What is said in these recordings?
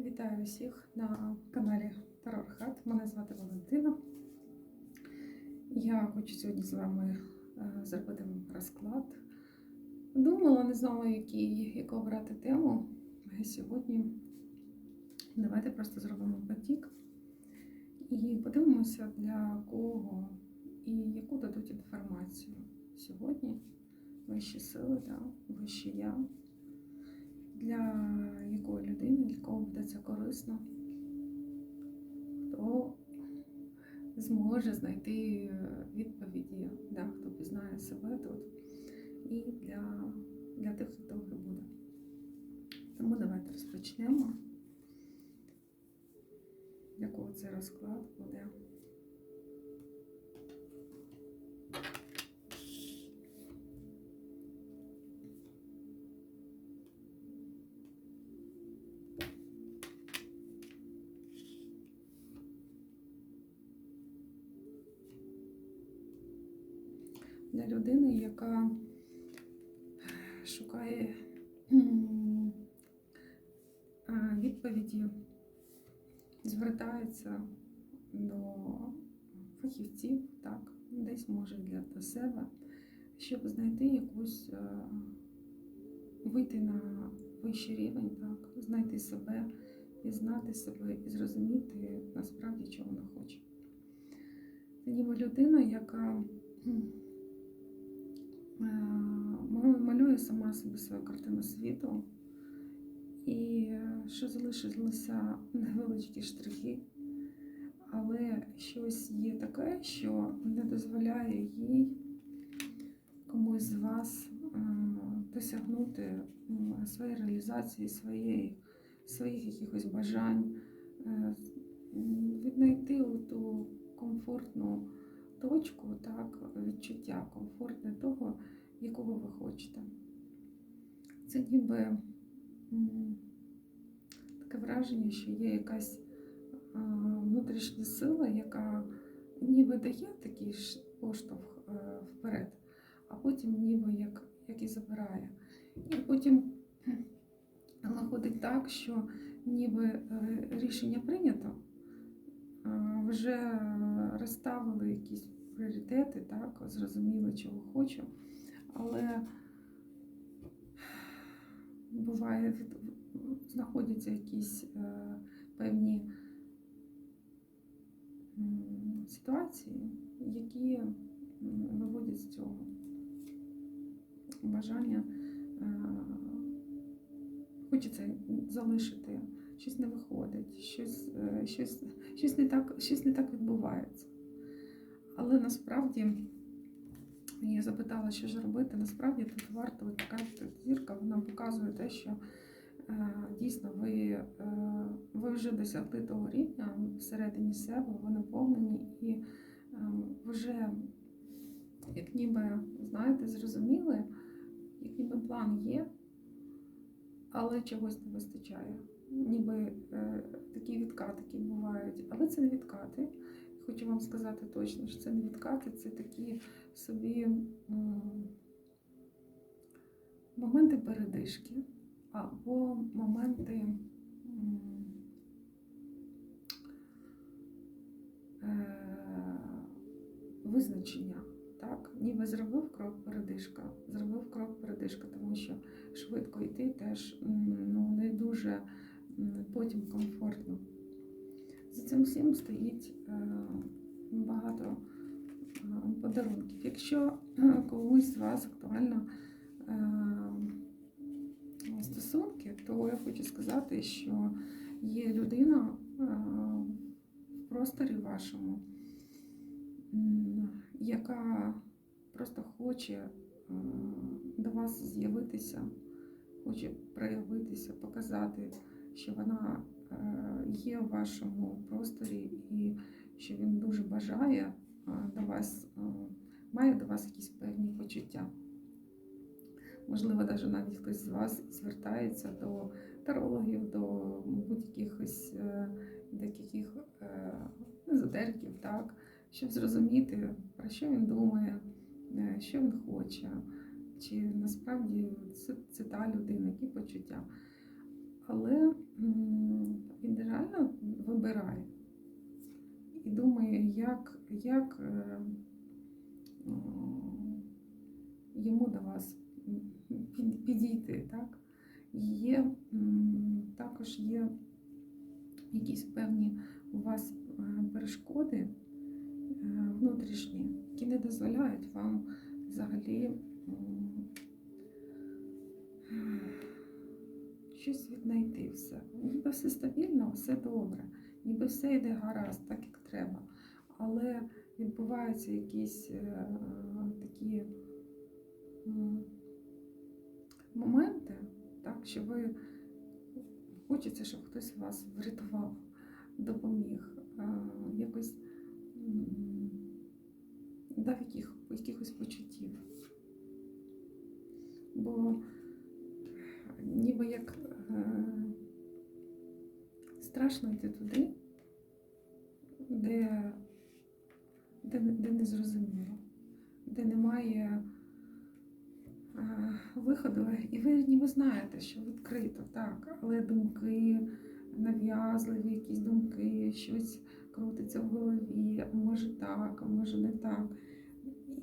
Вітаю всіх на каналі Тарор Хат. Мене звати Валентина. Я хочу сьогодні з вами е, зробити розклад. Думала, не знала, який, яку обрати тему. Сьогодні давайте просто зробимо потік і подивимося, для кого і яку дадуть інформацію сьогодні. Вищі сили, да, вище я для якої людини, для кого буде це корисно, хто зможе знайти відповіді, да, хто пізнає себе тут, і для, для тих, хто трохи буде. Тому давайте розпочнемо. Для кого цей розклад буде. Для людини, яка шукає відповіді, звертається до фахівців, так, десь може для себе, щоб знайти якусь, вийти на вищий рівень, так, знайти себе, пізнати себе і зрозуміти насправді, чого вона хоче. Ніби людина, яка Е, малює сама собі свою картину світу. І е, що залишилися невеличкі штрихи, але щось є таке, що не дозволяє їй комусь з вас е, досягнути своєї реалізації, своєї, своїх якихось бажань, віднайти ту комфортну точку, так, відчуття комфортне того, якого ви хочете. Це ніби таке враження, що є якась внутрішня сила, яка ніби дає такий поштовх е, вперед, а потім ніби як, як і забирає. І потім виходить так, що ніби е, рішення прийнято, вже розставили якісь пріоритети, так, зрозуміли, чого хочу, але буває, знаходяться якісь е, певні ситуації, які виводять з цього бажання. е, Хочеться залишити, щось не виходить, щось, е, щось, щось, не так, щось не так відбувається. Але насправді я запитала, що ж робити. Насправді тут варто така зірка, вона показує те, що е, дійсно ви, е, ви вже досягли того рівня всередині себе, ви наповнені і вже, як ніби, знаєте, зрозуміли, як ніби план є, але чогось не вистачає. Ніби е, такі відкати бувають, але це не відкати. Хочу вам сказати точно, що це не відкати, це такі собі моменти передишки або моменти е, визначення. Так? Ніби зробив крок передишка, зробив крок передишка, тому що швидко йти теж ну, не дуже потім комфортно. За цим всім стоїть е, багато е, подарунків. Якщо е, комусь з вас актуально стосунки, то я хочу сказати, що є людина в просторі вашому, яка просто хоче до вас з'явитися, хоче проявитися, показати, що вона е, є в вашому просторі і що він дуже бажає е, до вас, е, має до вас якісь певні почуття. Можливо, навіть хтось з вас звертається до тарологів, до будь-яких ось, е, е, езотериків, так, щоб зрозуміти, про що він думає, що він хоче, чи насправді це, це та людина, які почуття. Але м, вибирає. І думає, як, як е, йому до вас підійти. Так? Є, також є якісь певні у вас е, перешкоди е, внутрішні, які не дозволяють вам взагалі щось віднайти все. Ніби все стабільно, все добре, ніби все йде гаразд, так як треба. Але відбуваються якісь е, такі моменти, так, що ви хочеться, щоб хтось вас врятував, допоміг, е, якось дав яких, якихось почуттів. Бо страшно йти туди, де, де, де не зрозуміло, де немає е, виходу, і ви ніби знаєте, що відкрито, так, але думки нав'язливі, якісь думки, щось крутиться в голові, а може так, а може не так.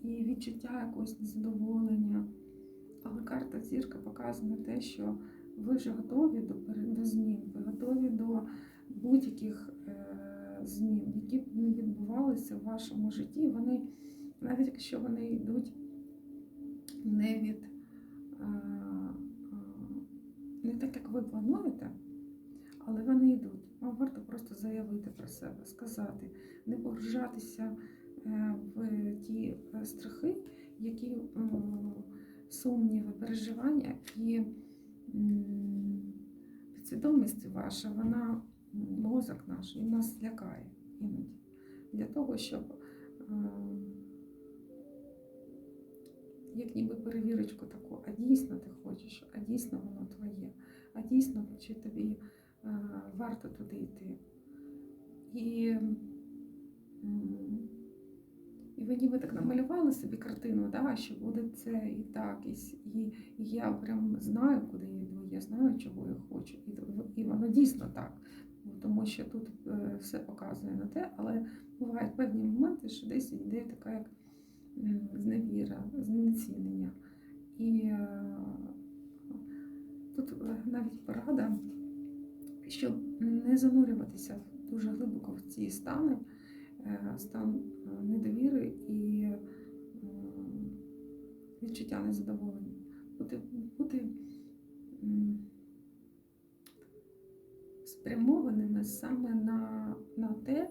І відчуття якогось незадоволення. Але карта зірка показує те, що ви вже готові до, до змін, ви готові до будь-яких е, змін, які б не відбувалися в вашому житті. Вони, навіть якщо вони йдуть не від е, е, не так, як ви плануєте, але вони йдуть. Вам варто просто заявити про себе, сказати, не погружатися в ті страхи, які сумніви, переживання і м, підсвідомість ваша, вона мозок наш, він нас лякає іноді. Для того, щоб е, як ніби перевірочку таку, а дійсно ти хочеш, а дійсно воно твоє, а дійсно чи тобі е, варто туди йти. І, і ви ніби так намалювали собі картину, да, що буде це і так, і, і я прям знаю, куди я йду, я знаю, чого я хочу. І, і воно дійсно так. Тому що тут е, все показує на те, але бувають певні моменти, що десь йде така як зневіра, знецінення. І е, тут е, навіть порада, щоб не занурюватися дуже глибоко в ці стани, стан недовіри і відчуття незадоволення. Бути, бути спрямованими саме на, на те,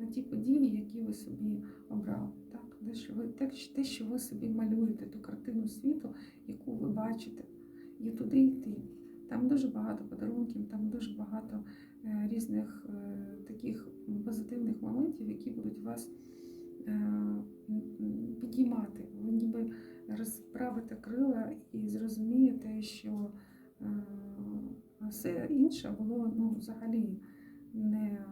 на ті події, які ви собі обрали. Так? Те, що ви, те, що- ви собі малюєте, ту картину світу, яку ви бачите, і туди йти. Там дуже багато подарунків, там дуже багато е, різних е, таких позитивних моментів, які будуть вас е, підіймати. Ви ніби розправите крила і зрозумієте, що все інше було ну, взагалі не,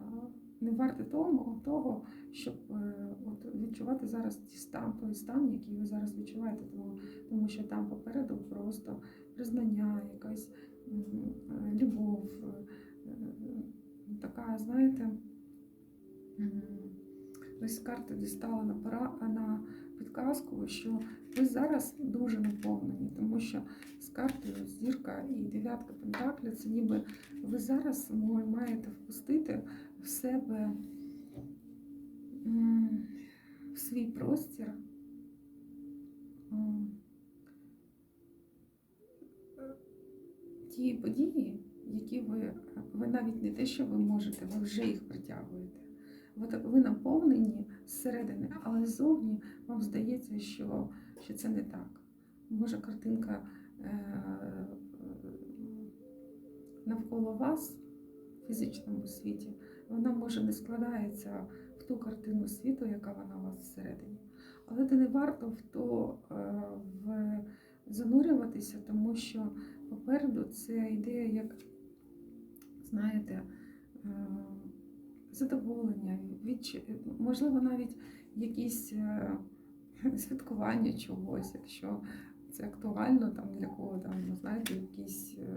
не варте тому, того, щоб е, от, відчувати зараз ті стан, той стан, який ви зараз відчуваєте, тому, тому що там попереду просто признання, якась любов, е, е, така, знаєте, ось карта дістала на пора на підказку, що ви зараз дуже наповнені, тому що з картою зірка і дев'ятка пентаклів це ніби ви зараз маєте впустити в себе в свій простір. Ті події, які ви, ви навіть не те, що ви можете, ви вже їх притягуєте. Ви, наповнені зсередини, але ззовні вам здається, що, що це не так. Може, картинка е, навколо вас в фізичному світі, вона може не складається в ту картину світу, яка вона у вас всередині. Але це не варто в то е, в, занурюватися, тому що попереду це йде як, знаєте, е, задоволення, відч... можливо, навіть якісь е, святкування чогось, якщо це актуально там для кого там, ну, знаєте, якісь. е,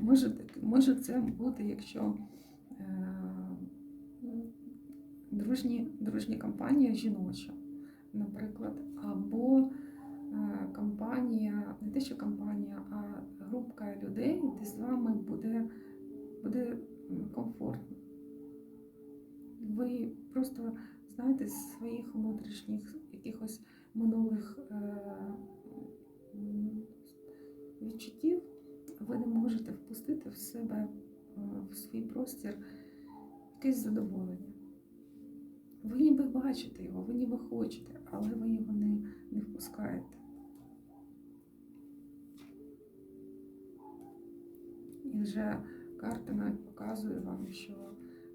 Може, може це бути, якщо дружні, дружні компанія жіноча, наприклад, або е, компанія, не те, що компанія, а групка людей, де з вами буде, буде комфортно. Ви просто знаєте з своїх внутрішніх якихось минулих е, відчуттів, ви не можете впустити в себе е, в свій простір якесь задоволення. Ви ніби бачите його, ви ніби хочете, але ви його не, не впускаєте. І вже карта навіть показує вам, що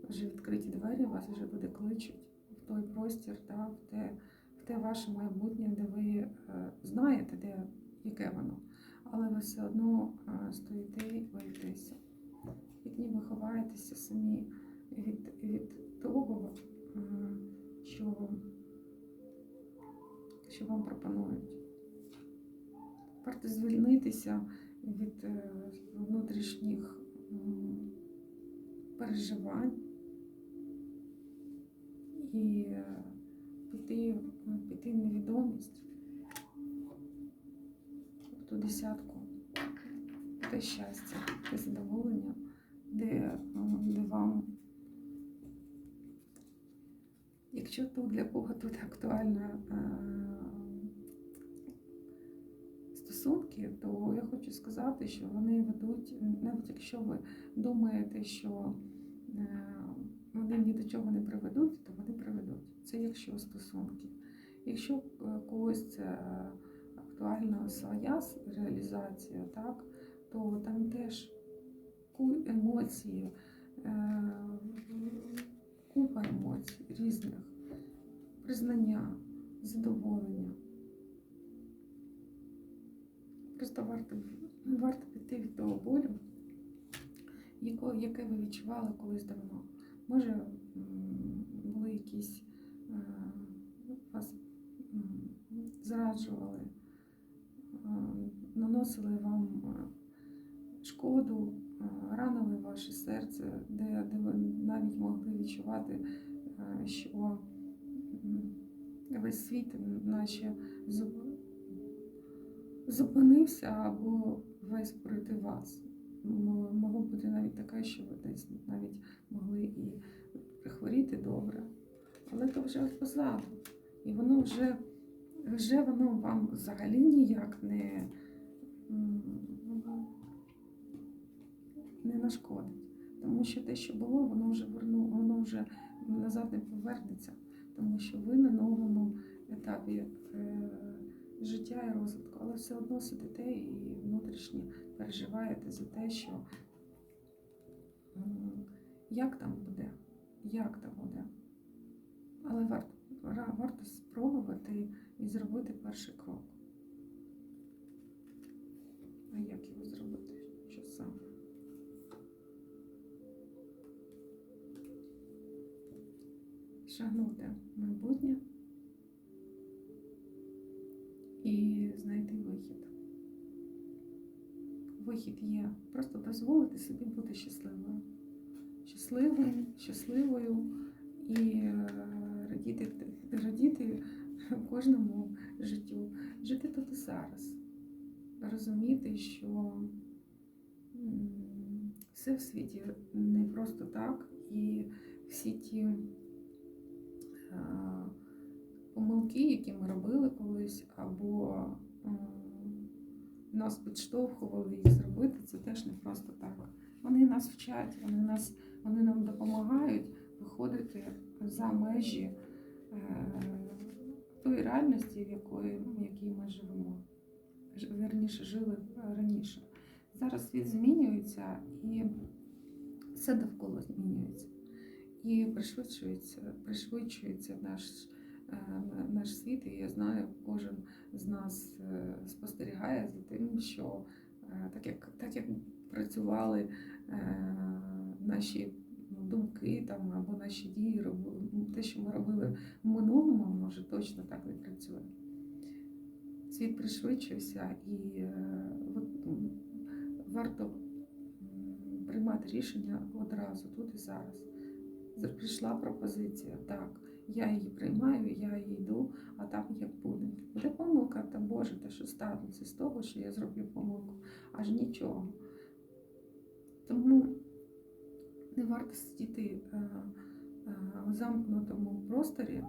вже відкриті двері вас вже буде кличуть в той простір, та, в, те, в те ваше майбутнє, де ви е, знаєте, де, яке воно, але ви все одно е, стоїте і боїтеся. Як ніби ховаєтеся самі від, від того, е, що, що вам пропонують. Варто звільнитися від внутрішніх переживань і е, піти, піти в невідомість. Ту десятку, те щастя, те задоволення, де, е, де вам, якщо тут для кого тут актуальна е, стосунки, то я хочу сказати, що вони ведуть, навіть якщо ви думаєте, що вони ні до чого не приведуть, то вони приведуть. Це якщо стосунки. Якщо е, когось це е, актуальна своя реалізація, так, то там теж емоції, е, купа емоцій різних, признання, задоволення. Просто варто, варто піти від того болю, яке ви відчували колись давно. Може, були якісь е, вас зраджували, е, наносили вам е, шкоду, ранили ваше серце, де, де ви навіть могли відчувати, що весь світ наче зупинився або весь проти вас. Могло бути навіть таке, що ви десь навіть могли і прихворіти добре, але то вже позаду. І воно вже, вже воно вам взагалі ніяк не, не нашкодить. Тому що те, що було, воно вже верну, воно вже назад не повернеться, тому що ви на новому етапі е, життя і розвитку, але все одно сидите і внутрішньо переживаєте за те, що як там буде, як там буде. Але варто, варто спробувати і зробити перший крок. А як його зробити? Що саме? Шагнути майбутнє і знайти вихід. Вихід є просто дозволити собі бути щасливою. Щасливим, щасливою і е, радіти, радіти кожному життю. Жити тут і зараз. Розуміти, що все в світі не просто так, і всі ті е, помилки, які ми робили колись, або нас підштовхували їх зробити, це теж не просто так. Вони нас вчать, вони, нас, вони нам допомагають виходити за межі е, тої реальності, в якої, в якій ми живемо. Вірніше жили раніше. Зараз світ змінюється і все довкола змінюється. І пришвидшується, пришвидшується наш, е, наш світ, і я знаю, кожен з нас е, спостерігає за тим, що е, так як, так як працювали е, наші думки там, або наші дії, те, що ми робили в минулому, вже точно так не працює. Світ пришвидшився і е, варто приймати рішення одразу, тут і зараз. Прийшла пропозиція, так, я її приймаю, я її йду, а там як буде. Буде помилка, та Боже, та що станеться з того, що я зроблю помилку? Аж нічого. Тому не варто сидіти е, е, у замкнутому просторі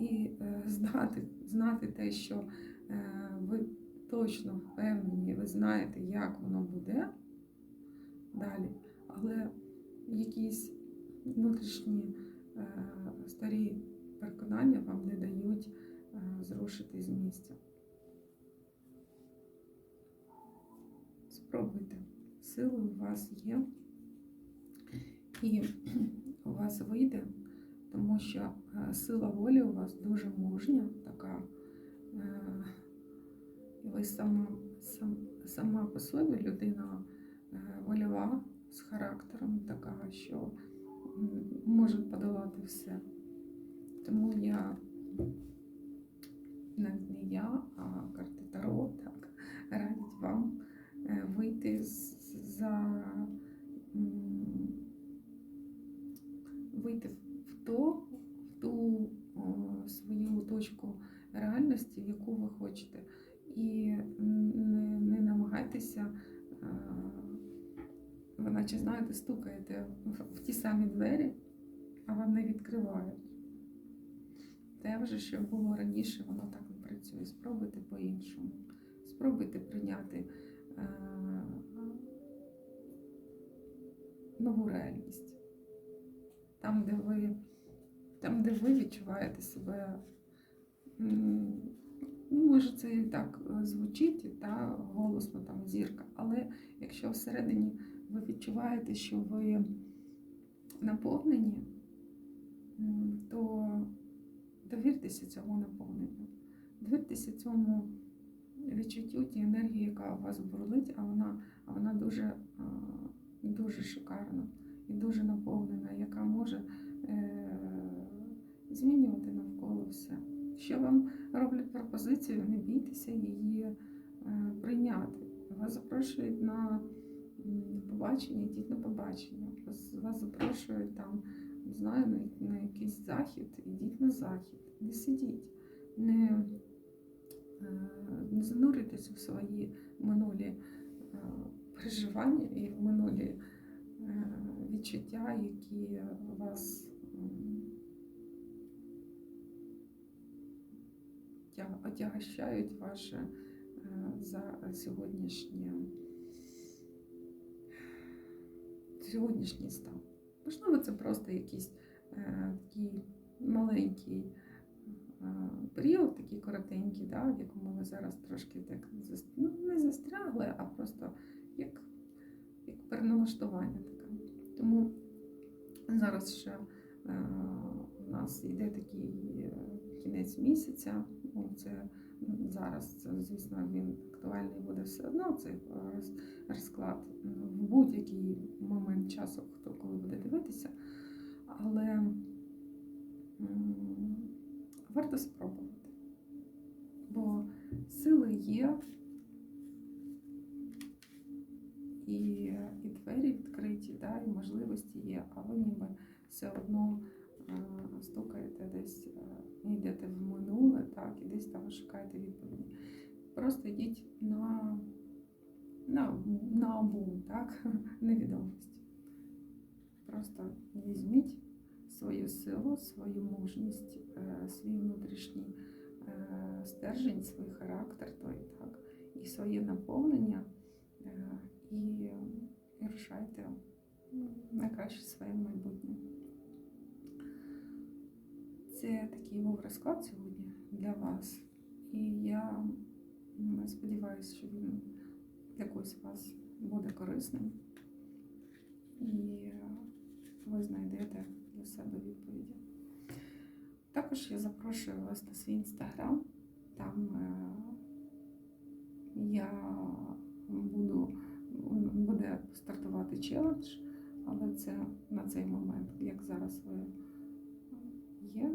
і е, знати, знати те, що е, ви точно впевнені, ви знаєте, як воно буде далі, але якісь внутрішні е, старі переконання вам не дають е, зрушити з місця. Спробуйте. Сили у вас є, і у вас вийде, тому що е, сила волі у вас дуже мужня, така. е, ви сама, сам, сама по собі людина е, вольова з характером, така, що може подолати все. Тому я не я, а карти Таро так, наче знаєте, стукаєте в, ті самі двері, а вам не відкривають. Те вже, що було раніше, воно так не працює. Спробуйте по-іншому. Спробуйте прийняти е, нову реальність. Там, де ви, там, де ви відчуваєте себе. Ну, може, це і так е, звучить, та голосно там зірка. Але якщо всередині ви відчуваєте, що ви наповнені, то довіртеся цьому наповненню. Довіртеся цьому відчуттю, тій енергії, яка у вас бурлить, а вона, а вона дуже, дуже шикарна і дуже наповнена, яка може е, змінювати навколо все. Що вам роблять пропозицію, не бійтеся її е, прийняти. Вас запрошують на побачення, йдіть на побачення. Вас, вас запрошують там, не знаю, на, на якийсь захід, ідіть на захід, не сидіть, не, е, не занурюйтесь в свої минулі е, переживання і в минулі е, відчуття, які вас. отягощають ваше за сьогоднішнє сьогоднішній стан. Можливо, це просто якийсь е, такий маленький е, період, такий коротенький, да, в якому ви зараз трошки так ну, не застрягли, а просто як, як переналаштування таке. Тому зараз ще е, у нас йде такий кінець місяця. Ну, це зараз, звісно, він актуальний буде все одно. Цей розклад в будь-який момент часу, хто коли буде дивитися. Але варто спробувати. Бо сили є, і, і двері відкриті, да, і можливості є, а ви ніби все одно е, стукаєте десь, е, йдете в минуле, так, і десь там шукаєте відповіді. Просто йдіть на, на, на обум, так, невідомості. Просто візьміть свою силу, свою мужність, е, свій внутрішній е, стержень, свій характер, той, так, і своє наповнення, е, і, і рушайте найкраще своє майбутнє. Це такий був розклад сьогодні для вас. І я сподіваюся, що він для когось з вас буде корисним. І ви знайдете для себе відповіді. Також я запрошую вас на свій інстаграм. Там е, я буду буде стартувати челендж, але це на цей момент, як зараз ви є.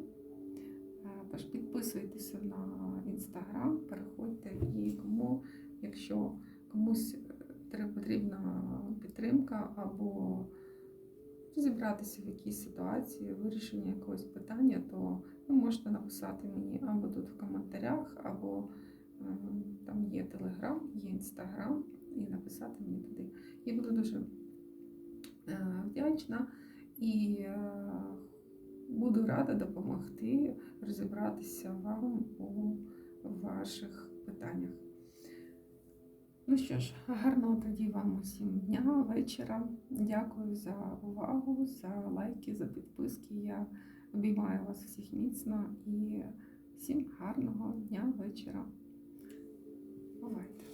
Е, Тож підписуйтеся на інстаграм, переходьте і кому, якщо комусь потрібна підтримка або розібратися в якійсь ситуації, вирішення якогось питання, то ви можете написати мені або тут в коментарях, або е, там є Телеграм, є Інстаграм, і написати мені туди. Я буду дуже е, вдячна і е, буду рада допомогти розібратися вам у ваших питаннях. Ну що ж, гарного тоді вам усім дня, вечора. Дякую за увагу, за лайки, за підписки. Я обіймаю вас всіх міцно і всім гарного дня, вечора. Бувайте!